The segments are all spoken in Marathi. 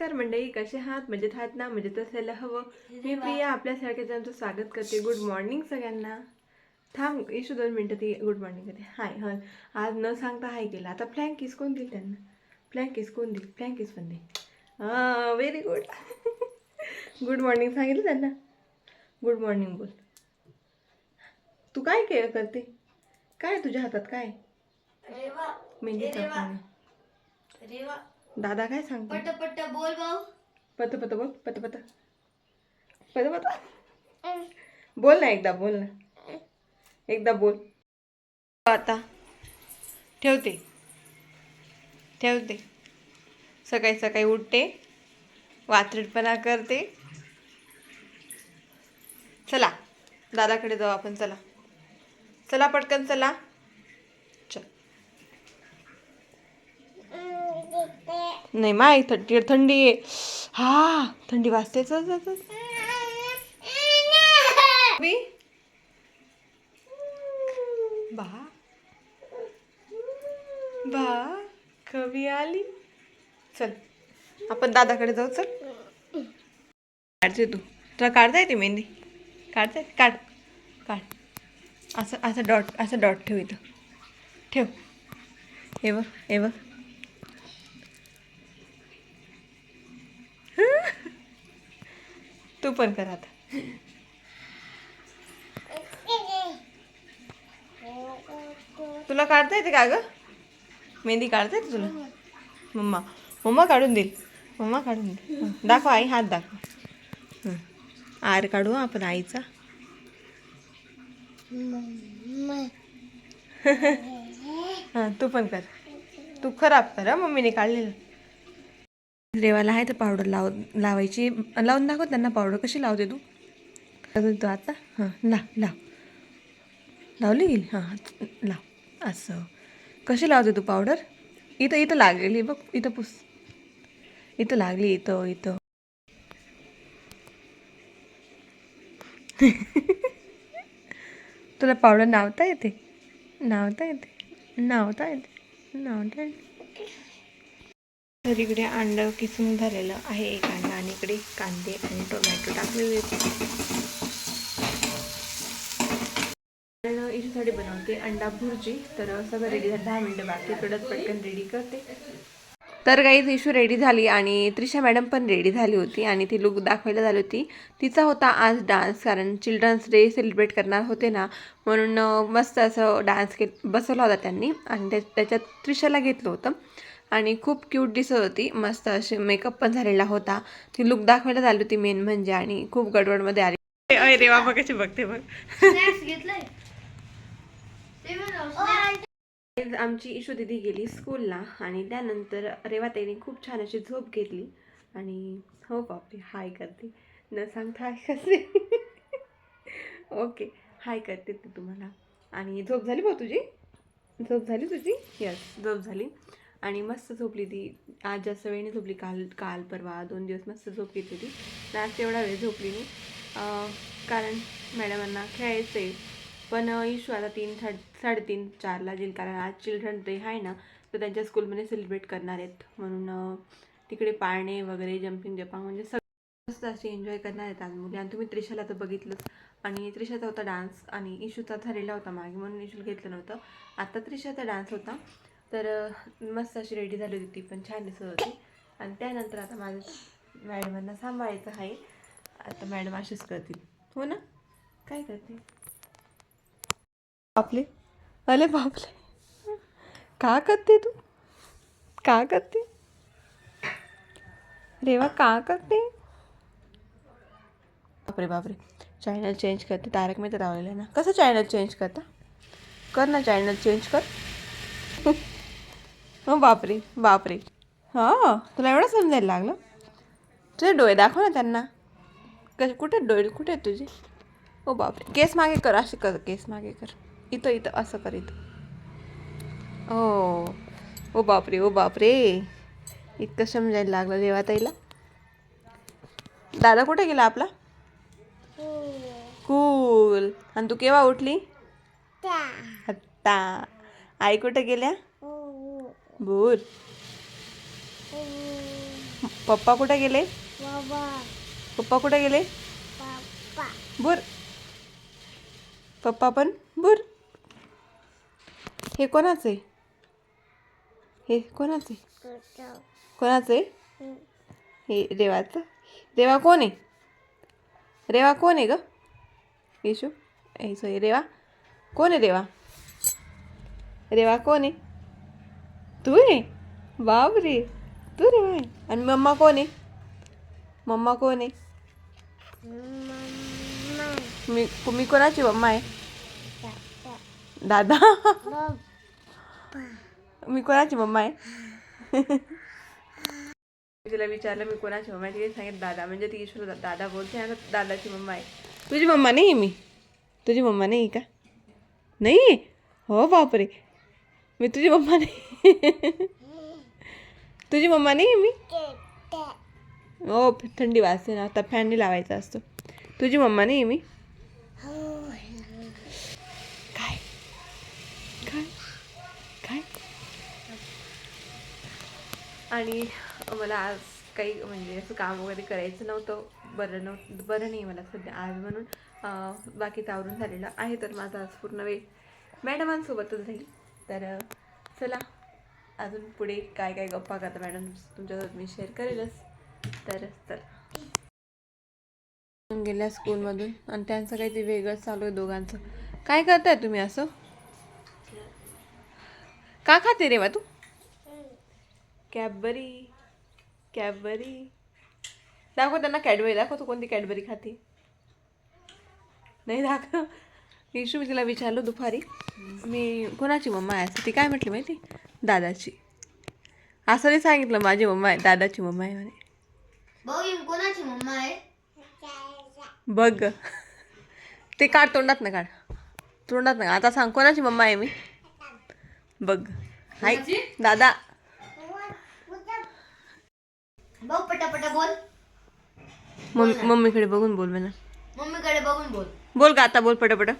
नमस्कार मंडळी कसे आहात? मजेत आहात ना? मजेत असायला हवं. मी प्रिया आपल्या सगळ्यांचं स्वागत करते. गुड मॉर्निंग सगळ्यांना. थांब इशू दोन मिनटं ती गुड मॉर्निंग करते. हाय हं आज न सांगता हाय केलं. आता फ्लँक किस कोण देईल त्यांना? फ्लँक किस कोण देईल फ्लँक किस पण दे व्हेरी गुड गुड मॉर्निंग सांगितलं त्यांना? गुड मॉर्निंग बोल. तू काय के करते? काय तुझ्या हातात काय? रेवा. दादा काय सांगतो? पट पट बोल भाऊ. पत पत बोल. पत पत. पत पत. बोल ना एकदा बोल ना. एकदा बोल. आता ठेवते. ठेवते. सकाळी सकाळी उठते. वात्रटपणा करते. चला. दादाकडे जाऊ आपण चला. चला पटकन चल. नाही माय थंडी थंडी आहे. हा थंडी वाजते. चल बा. बा कवी आली. चल आपण दादाकडे जाऊ चल. काढते तू. तुला काढता येते मेहंदी? काढता येते? काढ. काढ. असं असं डॉट असं डॉट ठेव इथं. ठेव. हे बघ हे बघ. तू पण कर आता. तुला काढता येते का ग मेहंदी काढता येते तुला? मम्मा मम्मा काढून देईल. मम्मा काढून देईल दाखव आई हात दाखव. आर काढू आपण आईचा. हां तू पण कर. तू खराब कर मम्मीने काढलेलं. रेवाला आहे तर पावडर लाव लावायची. लावून दाखव त्यांना पावडर कशी लावते तू. तू आता. हां लाव लाव. लावली गेली? हां लाव. असं. कशी लावते तू पावडर इथं इथं लागलेली बघ इथं पुस. इथं लागली इथं इथं. तुला पावडर नावता येते? नावता येते? नावता येते? नावता येते? तर इकडे अंड किसून झालेलं आहे एक अंडा आणि इकडे कांदे आणि टोमॅटो टाकलेले तर इथेसाठी बनवते अंडा भुर्जी. तर सगळं रेडी झालं. दहा मिनटं बाकी कडत पटकन रेडी करते. तर काहीच इशू रेडी झाली आणि त्रिशा मॅडम पण रेडी झाली होती आणि ती लुक दाखवायला झाली होती. तिचा होता आज डान्स कारण चिल्ड्रन्स डे सेलिब्रेट करणार होते ना. म्हणून मस्त असं डान्स के बसवला होता त्यांनी आणि त्या त्याच्यात त्रिशाला घेतलं होतं. आणि खूप क्यूट दिसत होती. मस्त असे मेकअप पण झालेला होता. ती लुक दाखवायला झाली होती मेन म्हणजे आणि खूप गडबडमध्ये आली. अरे रे बाबा कशी बघते बघ. आज आमची इशू दिदी गेली स्कूलला आणि त्यानंतर रेवाताईने खूप छान अशी झोप घेतली आणि हो बापरे हाय करते. न सांगता हाय करते. ओके हाय करते ते तुम्हाला. आणि झोप झाली भाऊ तुझी? झोप झाली तुझी? यस झोप झाली. आणि मस्त झोपली ती. आज जास्त वेळेने झोपली काल काल परवा दोन दिवस मस्त झोपली होती ती. आज तेवढा वेळ झोपली मी. कारण मॅडमांना खेळायचं आहे पण इशू आता तीन साडे साडेतीन चारला जाईल कारण आज चिल्ड्रन डे आहे ना तर त्यांच्या स्कूलमध्ये सेलिब्रेट करणार आहेत. म्हणून तिकडे पाळणे वगैरे जम्पिंग जपांग म्हणजे सगळं मस्त असे एन्जॉय करणार आहेत आज मुली. आणि तुम्ही त्रिशाला तर बघितलंच. आणि त्रिशाचा होता डान्स आणि इशूचा ठरलेला होता मागे म्हणून इशूला घेतलं नव्हतं. आता त्रिशाचा डान्स होता. तर मस्त अशी रेडी झाली होती ती पण छान दिसत होती. आणि त्यानंतर आता माझ्या मॅडमांना सांभाळायचं आहे. आता मॅडम अशीच करतील. हो ना? काय करते बापले. अरे बापले. का करते तू? का करते? रेवा का करते? बापरे बापरे. चॅनल चेंज करते. तारक मेहता लावलेलं आहे ना. कसं चॅनल चेंज करता? कर ना चॅनल चेंज कर. हो बापरे बापरे. हां तुला एवढं समजायला लागलं? तुझे डोळे दाखव ना त्यांना. कसे कुठे डोळे कुठे आहेत तुझे? ओ बापरे. केस मागे कर असे कर केस मागे कर. इथं इथं असं कर इथं. ओ ओ बापरे ओ बापरे. इतकं समजायला लागलं देवा ताईला दादा कुठे गेला आपला? कूल आणि तू केव्हा उठली? आत्ता. आई कुठे गेल्या? बोर. पप्पा कुठे गेले? बाबा. पप्पा कुठे गेले? बुर. पप्पा पण बुर. हे कोणाचे? हे कोणाचे? कोणाचे? हे रेवाचं रेवा कोण आहे? रेवा कोण आहे ग? येशू. सॉरी रेवा. कोण आहे रेवा रेवा कोण आहे? तू आहे? बाप रे तू रे आहे आणि मम्मा कोण आहे? मम्मा कोण आहे? मी मी कोणाची मम्मा आहे? दादा. मी कोणाची मम्मा आहे? मी तिला विचारलं मी कोणाची मम्मा आहे? तिने सांगितलं दादा. म्हणजे ती ईश्वर दा- दादा बोलते आणि दादाची मम्मा आहे. तुझी मम्मा नाही आहे मी. तुझी मम्मा नाही आहे का? नाही हो बापरे. मी तुझी मम्मा नाही. तुझी मम्मा नाही आहे मी? हो थंडी वाजते ना आता फॅन नाही लावायचा असतो. तुझी मम्मा नाही आहे मी? काय? काय? काय? आणि मला आज काही म्हणजे असं काम वगैरे करायचं नव्हतं बरं नव्हतं बरं नाही मला सध्या आज म्हणून. बाकी तावरून झालेलं आहे तर माझा आज पूर्ण वेळ मॅडमांसोबतच राहील. तर चला अजून पुढे काय काय गप्पा करता मॅडम तुमच्यासोबत मी शेअर करेलच. तर चला. गेल्या स्कूलमधून आणि त्यांचं काही ते वेगळंच चालू आहे दोघांचं. काय करताय तुम्ही असं? का खाते रे बा तू? कॅबबरी कॅबबरी दाखव त्यांना कॅडबरी दाखव तू कोणती कॅडबरी खाते. नाही दाखव. मी तिला विचारलं दुपारी. मी कोणाची मम्मा आहे? असं ती काय म्हटली माहिती? दादाची. असं नाही सांगितलं माझी मम्मा आहे दादाची मम्मा आहे म्हणे. भाऊ ही कोणाची मम्मा आहे? बघ. ते काढ तोंडात ना काढ. तोंडात ना आता सांग कोणाची मम्मा आहे मी? बघ. हाय. दादा. भाऊ पटापटा बोल. मम्मी मम्मीकडे बघून बोल म्हणा. मम्मीकडे बघून बोल. बोल का आता बोल पटापट.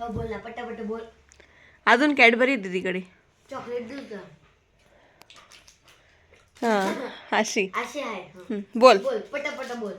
भाऊ बोल ना पटापट बोल. अजून कॅडबरी चॉकलेट देऊ का? हां अशी. असे आहे हं. हं, बोल. बोल पटापट बोल.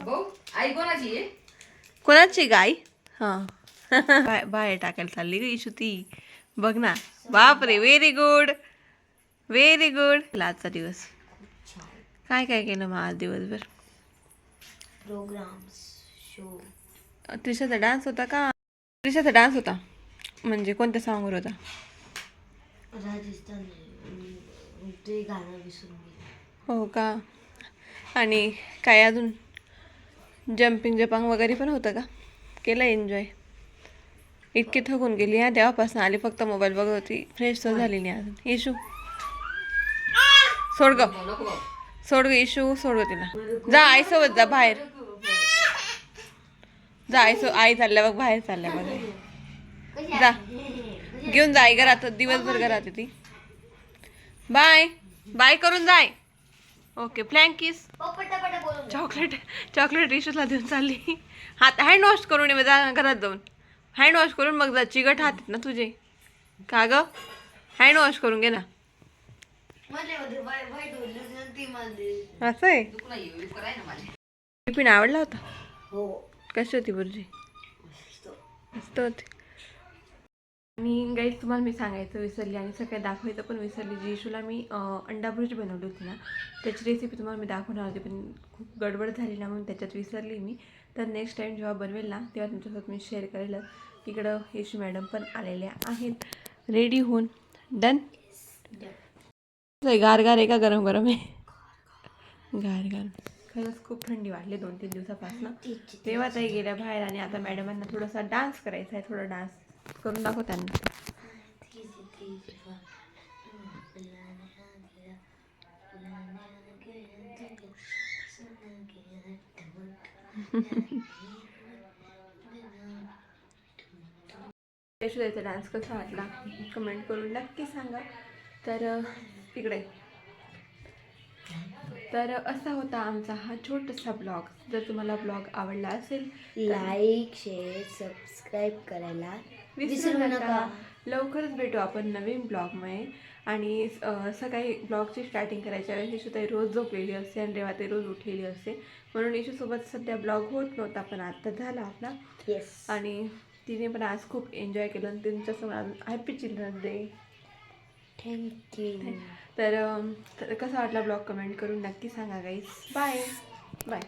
भाऊ आई कोणाची आहे? कोणाची गाय हां. बाय बाहेर टाकायला चालली ग इशू ती बघ ना. बापरे व्हेरी गुड व्हेरी गुड आजचा दिवस. काय काय केलं मग आज दिवसभर? प्रोग्राम्स शो त्रिशाचा डान्स होता का? त्रिशाचा डान्स होता. म्हणजे कोणत्या सॉंगवर होता? राजस्थान ते गाणं विसरून हो का? आणि काय अजून? जम्पिंग जपांग वगैरे पण होतं का? केलं एन्जॉय इतकी थकून गेली हा तेव्हापासून आली फक्त मोबाईल बघत होती. फ्रेश तर झाली नाही अजून. इशू सोड ग. नको भाऊ सोड ग इशू सोड ग तिला. जा आईसोबत जा बाहेर. जा आईसो आई चालल्या बघ बाहेर चालल्या बघ. जा. घेऊन जा आई घरात दिवसभर घरात ती. बाय. बाय करून जाय. Okay flying kiss. Chocolate chocolate इशूला देऊन चालली. हात हँड वॉश करून ये मग जा घरात जाऊन. हँड वॉश करून मग जा चिकट हात आहेत ना तुझे. का ग? हँड वॉश करून घे ना. असं आहे? टिफिन आवडला होता? हो. कशी होती बुर्जी? मस्त. होती. आणि गाईज तुम्हाला मी सांगायचं विसरली आणि सगळ्यात दाखवायचं पण विसरली. जी इशूला मी अंडा भुर्जी बनवली होती ना त्याची रेसिपी तुम्हाला मी दाखवणार होती पण खूप गडबड झाली ना म्हणून त्याच्यात विसरली मी. तर नेक्स्ट टाईम जेव्हा बनवेल ना तेव्हा तुमच्यासोबत मी शेअर करेलच इकडं येशू मॅडम पण आलेल्या आहेत. रेडी होऊन. डन गार गार आहे का? गरम गरम आहे? गार गार खरंच खूप थंडी वाढली दोन तीन दिवसापासून. तेव्हा ताई गेल्या बाहेर आणि आता मॅडमांना थोडासा डान्स करायचा आहे थोडा डान्स करून दाखव त्यांना. डान्स कसा वाटला? कमेंट करून नक्की सांगा. तर अ, इकडे. तर असा होता आमचा हा छोटासा ब्लॉग. जर तुम्हाला ब्लॉग आवडला असेल लाईक शेअर सबस्क्राईब करायला विसरू नका. लवकरच भेटू आपण नवीन ब्लॉगमुळे. आणि सकाळी ब्लॉगची स्टार्टिंग करायच्या वेळेस इशूताई रोज झोपलेली असते आणि रेवाताई रोज उठलेली असते. म्हणून इशूसोबत सध्या ब्लॉग होत नव्हता पण आता झाला आपला. येस आणि तिने पण आज खूप एन्जॉय केलं आणि तुमच्यासमोर आज हॅपी चिल्ड्रन डे थँक्यू तर कसं तर वाटला ब्लॉग कमेंट करून नक्की सांगा गाईस बाय बाय